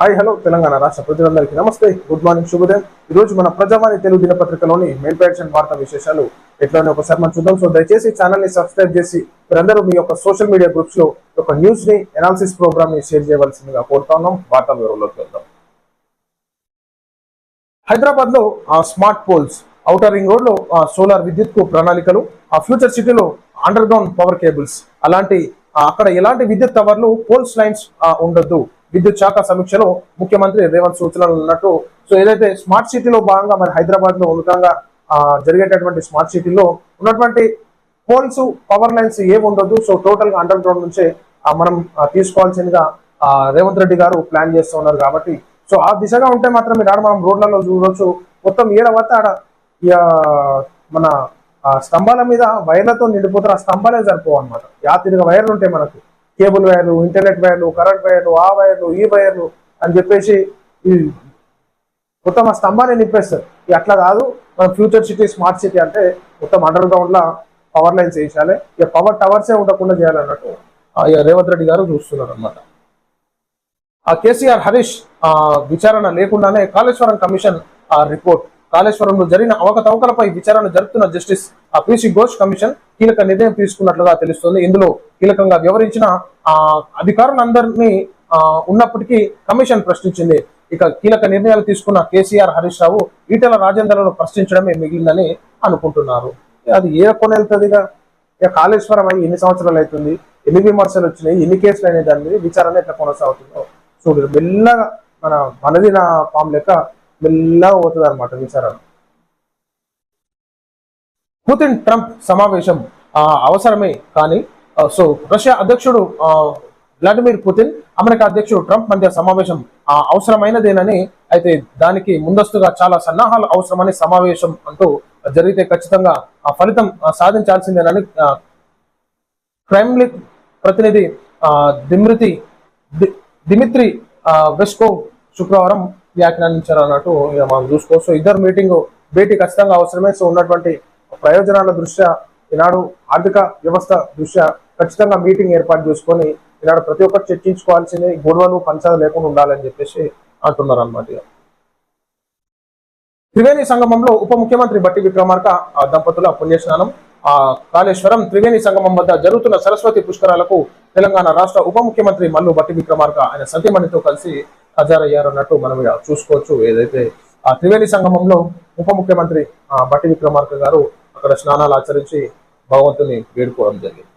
Hi hello Telangana రాష్ట్ర ప్రజలందరికీ నమస్తే. గుడ్ మార్నింగ్ శుభోదయం ఈ రోజు మన ప్రజావాణి తెలుగు దినపత్రికలోని మెయిన్ ప్యాక్షన్ వార్తా విశేషాలు ఎట్లనే ఒకసారి మనం చూద్దాం. సో దయచేసి ఛానల్ని సబ్స్క్రైబ్ చేసి మీరందరూ మీ యొక్క సోషల్ మీడియా గ్రూప్స్లో ఒక న్యూస్ని అనాలిసిస్ ప్రోగ్రామ్ని షేర్ చేయవలసిందిగా కోరుతా ఉన్నాం. వార్తా వివరంలోకి వెళ్దాం. హైదరాబాద్లో స్మార్ట్ పోల్స్ అవుటర్ రింగ్ రోడ్లో సోలార్ విద్యుత్కు ప్రణాళికలు ఆ ఫ్యూచర్ సిటీలో అండర్ గ్రౌండ్ పవర్ కేబుల్స్ అలాంటి అక్కడ ఎలాంటి విద్యుత్ టవర్లు పోల్స్ లైన్స్ ఉండొద్దు. విద్యుత్ శాఖ సమీక్షలో ముఖ్యమంత్రి రేవంత్ సూచనలు ఉన్నట్టు. సో ఏదైతే స్మార్ట్ సిటీలో భాగంగా మరి హైదరాబాద్లో ఉన్నతంగా జరిగేటటువంటి స్మార్ట్ సిటీలో ఉన్నటువంటి పోల్స్ పవర్ లైన్స్ ఏమి ఉండదు సో టోటల్గా అండర్ గ్రౌండ్ నుంచే మనం తీసుకోవాల్సిందిగా రేవంత్ రెడ్డి గారు ప్లాన్ చేస్తూ ఉన్నారు కాబట్టి. సో ఆ దిశగా ఉంటే మాత్రం మీరు మనం రోడ్లలో చూడవచ్చు మొత్తం ఏడవత ఆడ మన ఆ స్తంభాల మీద వైర్లతో నిండిపోతారు. ఆ స్తంభాలే సరిపోవు అనమాట యాతిరిగా వైర్లు ఉంటాయి మనకు. కేబుల్ వైర్లు ఇంటర్నెట్ వైర్లు కరెంట్ వైర్లు ఆ వైర్లు ఈ వైర్లు అని చెప్పేసి ఈ మొత్తం ఆ స్తంభాన్ని నింపేస్తారు. ఇక అట్లా కాదు. మన ఫ్యూచర్ సిటీ స్మార్ట్ సిటీ అంటే మొత్తం అండర్ గ్రౌండ్లో పవర్ లైన్స్ వేసాలి ఇక పవర్ టవర్సే ఉండకుండా చేయాలన్నట్టు రేవంత్ రెడ్డి గారు చూస్తున్నారు అనమాట ఆ కేసీఆర్ హరీష్ విచారణ లేకుండానే కాళేశ్వరం కమిషన్ ఆ రిపోర్ట్ కాళేశ్వరంలో జరిగిన అవకతవకలపై విచారణ జరుపుతున్న జస్టిస్ ఆ పిసి ఘోష్ కమిషన్ కీలక నిర్ణయం తీసుకున్నట్లుగా తెలుస్తుంది. ఇందులో కీలకంగా వివరించిన ఆ అధికారులందరినీ ఉన్నప్పటికీ కమిషన్ ప్రశ్నించింది. ఇక కీలక నిర్ణయాలు తీసుకున్న కేసీఆర్ హరీష్ రావు ఈటల రాజేందర్లను ప్రశ్నించడమే మిగిలిందని అనుకుంటున్నారు. అది ఏ కొనెళ్తుందిగా ఇక? కాళేశ్వరం అయ్యి ఎన్ని సంవత్సరాలు అవుతుంది? ఎన్ని విమర్శలు వచ్చినాయి? ఎన్ని కేసులు అనే దాని మీద విచారణ ఎట్లా కొనసాగుతుందో చూడు. మెల్లగా మన మనదిన పాము లెక్క మెల్లగా పోతుంది అనమాట విచారణ. పుతిన్ ట్రంప్ సమావేశం అవసరమే కానీ సో రష్యా అధ్యక్షుడు ఆ, వ్లాదిమిర్ పుతిన్ అమెరికా అధ్యక్షుడు ట్రంప్ మధ్య సమావేశం అవసరమైనదేనని అయితే దానికి ముందస్తుగా చాలా సన్నాహాలు అవసరమని సమావేశం అంటూ జరిగితే ఖచ్చితంగా ఆ ఫలితం సాధించాల్సిందేనని ఆ, క్రైమ్లిన్ ప్రతినిధి ఆ, దిమ్రితి దిమిత్రి వెస్కో శుక్రవారం వ్యాఖ్యానించారు అన్నట్టు ఇక మనం చూసుకోవచ్చు. ఇద్దరు మీటింగ్ భేటీ ఖచ్చితంగా అవసరమే. సో ఉన్నటువంటి ప్రయోజనాల దృష్ట్యా ఈనాడు ఆర్థిక వ్యవస్థ దృష్ట్యా ఖచ్చితంగా మీటింగ్ ఏర్పాటు చేసుకొని ఈనాడు ప్రతి ఒక్కరు చర్చించుకోవాల్సింది. గొడవలు పంచాలు లేకుండా ఉండాలని చెప్పేసి అంటున్నారు అనమాట త్రివేణి సంగమంలో ఉప ముఖ్యమంత్రి బట్టి విక్రమార్క ఆ దంపతుల పుణ్యస్నానం. ఆ కాళేశ్వరం త్రివేణి సంగమం వద్ద జరుగుతున్న సరస్వతి పుష్కరాలకు తెలంగాణ రాష్ట్ర ఉప ముఖ్యమంత్రి మల్లు బట్టి విక్రమార్క ఆయన సతీమణితో కలిసి హాజరయ్యారన్నట్టు మనం చూసుకోవచ్చు. ఏదైతే ఆ త్రివేణి సంగమంలో ఉప ముఖ్యమంత్రి ఆ బట్టి విక్రమార్క గారు అక్కడ స్నానాలు ఆచరించి భగవంతుని వేడుకోవడం జరిగింది.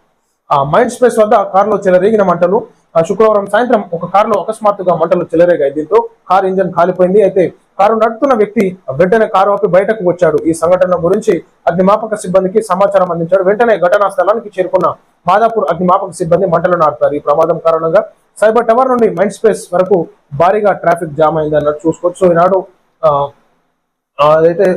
ఆ మైండ్ స్పేస్ వద్ద కారులో చెలరేగిన మంటలు ఆ శుక్రవారం సాయంత్రం ఒక కారులో అకస్మాత్తుగా మంటలు చెలరేగాయి. దీంతో కారు ఇంజన్ కాలిపోయింది. అయితే కారు నడుపుతున్న వ్యక్తి వెంటనే కారు ఆపి బయటకు వచ్చాడు. ఈ సంఘటన గురించి అగ్నిమాపక సిబ్బందికి సమాచారం అందించాడు. వెంటనే ఘటనా స్థలానికి చేరుకున్న మాదాపూర్ అగ్నిమాపక సిబ్బంది మంటలను నాటుతారు. ఈ ప్రమాదం కారణంగా సైబర్ టవర్ నుండి మైండ్ స్పేస్ వరకు భారీగా ట్రాఫిక్ జామ్ అయింది అన్నట్టు చూసుకోవచ్చు. ఈనాడు అదైతే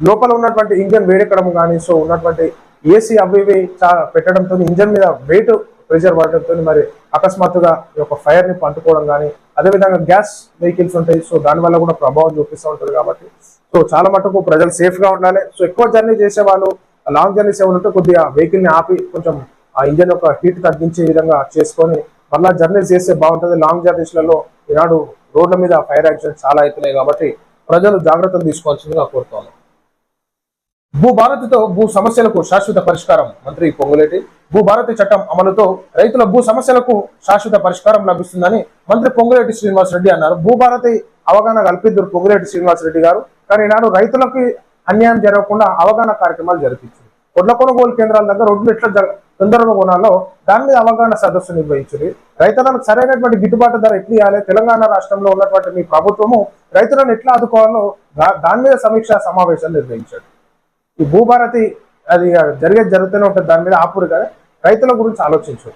లోపల ఉన్నటువంటి ఇంజన్ వేడెక్కడం కానీ సో ఉన్నటువంటి ఏసీ అవి ఇవి చాలా పెట్టడంతో ఇంజన్ మీద వెయిట్ ప్రెషర్ పడడంతో మరి అకస్మాత్తుగా ఈ యొక్క ఫైర్ని పంటుకోవడం కానీ అదేవిధంగా గ్యాస్ వెహికల్స్ ఉంటాయి. సో దానివల్ల కూడా ప్రభావం చూపిస్తూ ఉంటుంది కాబట్టి. సో చాలా మటుకు ప్రజలు సేఫ్గా ఉండాలి. సో ఎక్కువ జర్నీ చేసే వాళ్ళు లాంగ్ జర్నీస్ ఏమైనా ఉంటే కొద్దిగా వెహికల్ని ఆపి కొంచెం ఆ ఇంజన్ యొక్క హీట్ తగ్గించే విధంగా చేసుకొని మళ్ళా జర్నీస్ చేస్తే బాగుంటుంది. లాంగ్ జర్నీస్లలో ఈనాడు రోడ్ల మీద ఫైర్ యాక్సిడెంట్ చాలా అవుతున్నాయి కాబట్టి ప్రజలు జాగ్రత్తలు తీసుకోవాల్సిందిగా కోరుతున్నాను. భూభారతితో భూ సమస్యలకు శాశ్వత పరిష్కారం మంత్రి పొంగులేటి భూభారతి చట్టం అమలుతో రైతుల భూ సమస్యలకు శాశ్వత పరిష్కారం లభిస్తుందని మంత్రి పొంగులేటి శ్రీనివాస్ రెడ్డి అన్నారు. భూభారతి అవగాహన కల్పిద్దరు పొంగులేటి శ్రీనివాస్ రెడ్డి గారు. కానీ ఈనాడు రైతులకి అన్యాయం జరగకుండా అవగాహన కార్యక్రమాలు జరిపించారు. వడ్ల కొనుగోలు కేంద్రాల దగ్గర రెండు ఎట్లా జర- కోణాల్లో దాని మీద అవగాహన సదస్సు నిర్వహించింది. రైతులకు సరైనటువంటి గిట్టుబాటు ధర ఎట్లా ఇవ్వాలి? తెలంగాణ రాష్ట్రంలో ఉన్నటువంటి మీ ప్రభుత్వము రైతులను ఎట్లా ఆదుకోవాలో దాని మీద సమీక్షా సమావేశాలు నిర్వహించాడు ఈ భూభారతి అది జరిగేది జరుగుతూనే ఉంటుంది. దాని మీద ఆపురు కానీ రైతుల గురించి ఆలోచించు.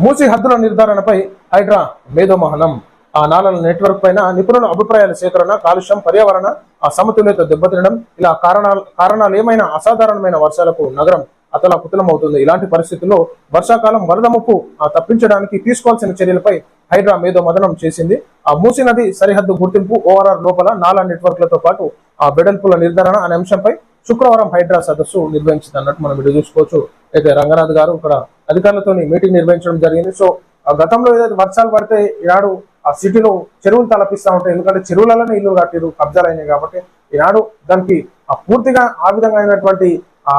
మూసి హద్దుల నిర్ధారణపై హైడ్రా మేధోమహనం. ఆ నాలల నెట్వర్క్ పైన నిపుణుల అభిప్రాయాల సేకరణ కాలుష్యం పర్యావరణ ఆ సమతుల్యత దెబ్బతినడం ఇలా కారణాలు కారణాలు ఏమైనా అసాధారణమైన వర్షాలకు నగరం అతలాకుతలం అవుతుంది. ఇలాంటి పరిస్థితుల్లో వర్షాకాలం వరద ముప్పు ఆ తప్పించడానికి తీసుకోవాల్సిన చర్యలపై హైడ్రా మేధో మదనం చేసింది. ఆ మూసి నది సరిహద్దు గుర్తింపు ఓఆర్ఆర్ లోపల నాలా నెట్వర్క్లతో పాటు ఆ వెడల్పుల నిర్ధారణ అనే అంశంపై శుక్రవారం హైడ్రా సదస్సు నిర్వహించింది అన్నట్టు మనం ఇటు చూసుకోవచ్చు. అయితే రంగనాథ్ గారు ఇక్కడ అధికారులతో మీటింగ్ నిర్వహించడం జరిగింది. సో ఆ గతంలో ఏదైతే వర్షాలు పడితే ఈనాడు ఆ సిటీలో చెరువులు తలపిస్తా ఉంటాయి ఎందుకంటే చెరువులలోనే ఇల్లు కట్టారు కబ్జాలు అయినాయి కాబట్టి ఈనాడు దానికి ఆ పూర్తిగా ఆ విధంగా అయినటువంటి ఆ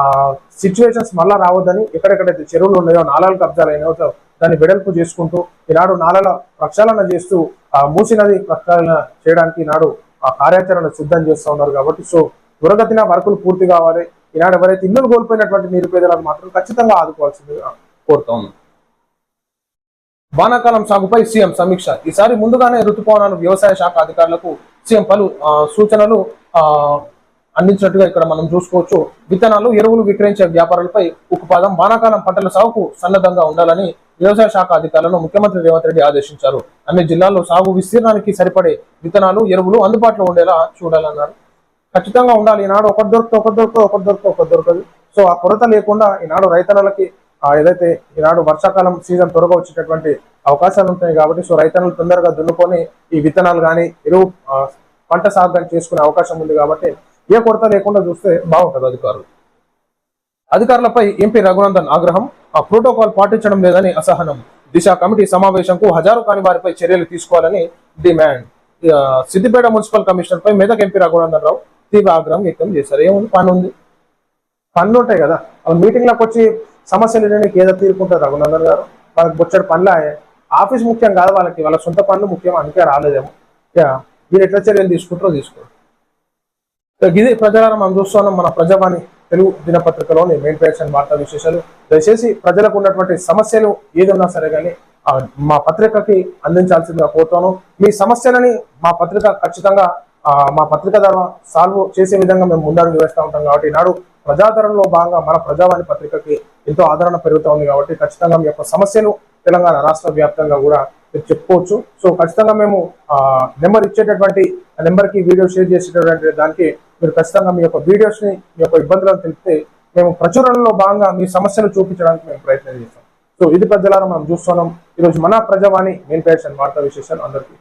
సిచ్యువేషన్స్ మళ్ళా రావద్దని ఎక్కడెక్కడైతే చెరువులు ఉన్నాయో నాలాలు కబ్జాలు అయినాయో దాన్ని వెడల్పు చేసుకుంటూ ఈనాడు నాలల ప్రక్షాళన చేస్తూ ఆ మూసి నది ప్రక్షాళన చేయడానికి ఈనాడు ఆ కార్యాచరణ సిద్ధం చేస్తూ ఉన్నారు కాబట్టి సో త్వరగతిన వర్కులు పూర్తి కావాలి. ఈనాడు ఎవరైతే ఇల్లులు కోల్పోయినటువంటి నిరుపేదలను మాత్రం ఖచ్చితంగా ఆదుకోవాల్సిందిగా కోరుతా ఉన్నాం. వానాకాలం సాగుపై సీఎం సమీక్ష. ఈసారి ముందుగానే ఋతుపవనాలు వ్యవసాయ శాఖ అధికారులకు సీఎం పలు సూచనలు ఆ, అందించినట్టుగా ఇక్కడ మనం చూసుకోవచ్చు. విత్తనాలు ఎరువులు విక్రయించే వ్యాపారులపై ఉక్కుపాదం వానాకాలం పంటల సాగుకు సన్నద్ధంగా ఉండాలని వ్యవసాయ శాఖ అధికారులను ముఖ్యమంత్రి రేవంత్ రెడ్డి ఆదేశించారు. అన్ని జిల్లాల్లో సాగు విస్తీర్ణానికి సరిపడే విత్తనాలు ఎరువులు అందుబాటులో ఉండేలా చూడాలన్నారు. ఖచ్చితంగా ఉండాలి. ఈనాడు ఒకటి దొరికితే ఒకటి దొరకదు ఒకటి దొరికితే ఒకటి దొరకదు సో ఆ కొరత లేకుండా ఈనాడు రైతన్నలకి ఆ ఏదైతే ఈనాడు వర్షాకాలం సీజన్ త్వరగా వచ్చేటటువంటి అవకాశాలు ఉంటాయి కాబట్టి సో రైతన్నలు తొందరగా దున్నుకొని ఈ విత్తనాలు కానీ ఎరువు పంట సాగు కానీ చేసుకునే అవకాశం ఉంది కాబట్టి ఏ కొరత లేకుండా చూస్తే బాగుంటుంది అధికారులు. అధికారులపై ఎంపీ రఘునందన్ ఆగ్రహం ఆ ప్రోటోకాల్ పాటించడం లేదని అసహనం. దిశ కమిటీ సమావేశంకు హజారు కాని వారిపై చర్యలు తీసుకోవాలని డిమాండ్. సిద్దిపేట మున్సిపల్ కమిషనర్ పై మెదక్ ఎంపీ రఘునందన్ రావు తీవ్ర ఆగ్రహం వ్యక్తం చేశారు. ఏముంది? పని ఉంది. పనులు ఉంటాయి కదా. వాళ్ళు మీటింగ్ వచ్చి సమస్యలు లేనికి ఏదో తీరుకుంటారు రఘునందన్ గారు. వాళ్ళకి బొచ్చడి పనులు ఆఫీస్ ముఖ్యం కాదు వాళ్ళకి. వాళ్ళ సొంత పనులు ముఖ్యం అందుకే రాలేదేమో. యా, మీరు ఎట్లా చర్యలు తీసుకుంటారో తీసుకోండి. ఇది ప్రజలను మనం చూస్తున్నాం. మన ప్రజావాణి తెలుగు దినపత్రికలోని మెయిన్ పేషన్ వార్తా విశేషాలు. దయచేసి ప్రజలకు ఉన్నటువంటి సమస్యలు ఏదన్నా సరే కానీ మా పత్రికకి అందించాల్సిందిగా కోరుతాను మీ సమస్యలని మా పత్రిక ఖచ్చితంగా మా పత్రిక ద్వారా సాల్వ్ చేసే విధంగా మేము ముందడుగు వేస్తూ ఉంటాం కాబట్టి నాడు ప్రజాదరణలో భాగంగా మన ప్రజావాణి పత్రికకి ఎంతో ఆదరణ పెరుగుతూ ఉంది కాబట్టి ఖచ్చితంగా మీ యొక్క సమస్యలు తెలంగాణ రాష్ట్ర వ్యాప్తంగా కూడా మీరు చెప్పుకోవచ్చు. సో ఖచ్చితంగా మేము నెంబర్ ఇచ్చేటటువంటి ఆ వీడియో షేర్ చేసేటటువంటి దానికి మీరు ఖచ్చితంగా మీ యొక్క వీడియోస్ని మీ యొక్క ఇబ్బందులను తెలిపితే మేము ప్రచురణలో భాగంగా మీ సమస్యను చూపించడానికి మేము ప్రయత్నం చేస్తాం. సో ఇది ప్రజలారా మనం చూస్తున్నాం. ఈరోజు మన ప్రజావాణి మెయిన్ పేషన్ వార్తా విశేషాలు అందరికీ.